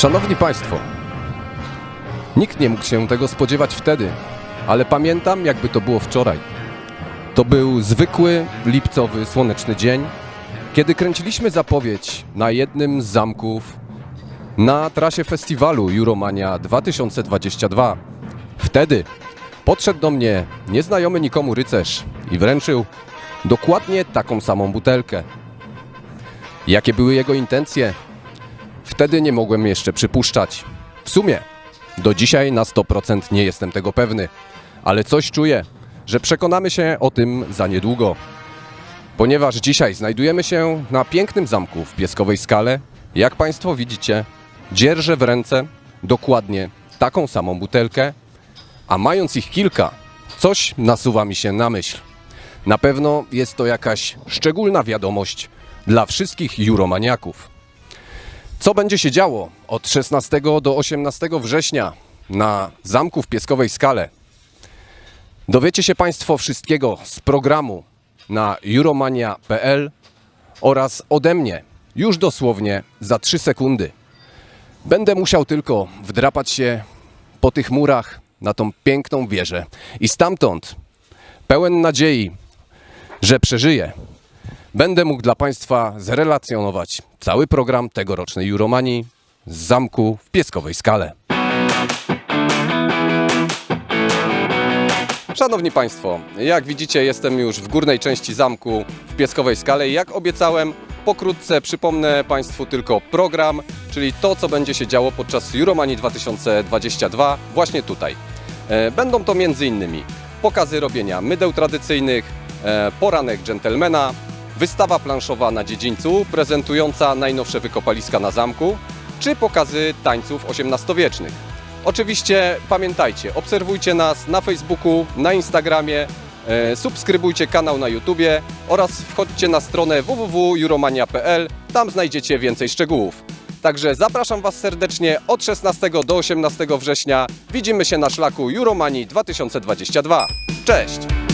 Szanowni Państwo, nikt nie mógł się tego spodziewać wtedy, ale pamiętam, jakby to było wczoraj. To był zwykły, lipcowy, słoneczny dzień, kiedy kręciliśmy zapowiedź na jednym z zamków na trasie festiwalu Euromania 2022. Wtedy podszedł do mnie nieznajomy nikomu rycerz i wręczył dokładnie taką samą butelkę. Jakie były jego intencje? Wtedy nie mogłem jeszcze przypuszczać. W sumie, do dzisiaj na 100% nie jestem tego pewny, ale coś czuję, że przekonamy się o tym za niedługo. Ponieważ dzisiaj znajdujemy się na pięknym zamku w Pieskowej Skale, jak Państwo widzicie, dzierżę w ręce dokładnie taką samą butelkę, a mając ich kilka, coś nasuwa mi się na myśl. Na pewno jest to jakaś szczególna wiadomość dla wszystkich juromaniaków. Co będzie się działo od 16 do 18 września na zamku w Pieskowej Skale? Dowiecie się Państwo wszystkiego z programu na euromania.pl oraz ode mnie już dosłownie za 3 sekundy. Będę musiał tylko wdrapać się po tych murach na tą piękną wieżę i stamtąd, pełen nadziei, że przeżyję, będę mógł dla Państwa zrelacjonować cały program tegorocznej Euromanii z zamku w Pieskowej Skale. Szanowni Państwo, jak widzicie jestem już w górnej części zamku w Pieskowej Skale i jak obiecałem pokrótce przypomnę Państwu tylko program, czyli to co będzie się działo podczas Euromanii 2022 właśnie tutaj. E, Będą to m.in. pokazy robienia mydeł tradycyjnych, e, poranek dżentelmena, wystawa planszowa na dziedzińcu prezentująca najnowsze wykopaliska na zamku, czy pokazy tańców XVIII-wiecznych. Oczywiście pamiętajcie, obserwujcie nas na Facebooku, na Instagramie, e, subskrybujcie kanał na YouTubie oraz wchodźcie na stronę www.euromania.pl, tam znajdziecie więcej szczegółów. Także zapraszam Was serdecznie od 16 do 18 września. Widzimy się na szlaku Euromanii 2022. Cześć!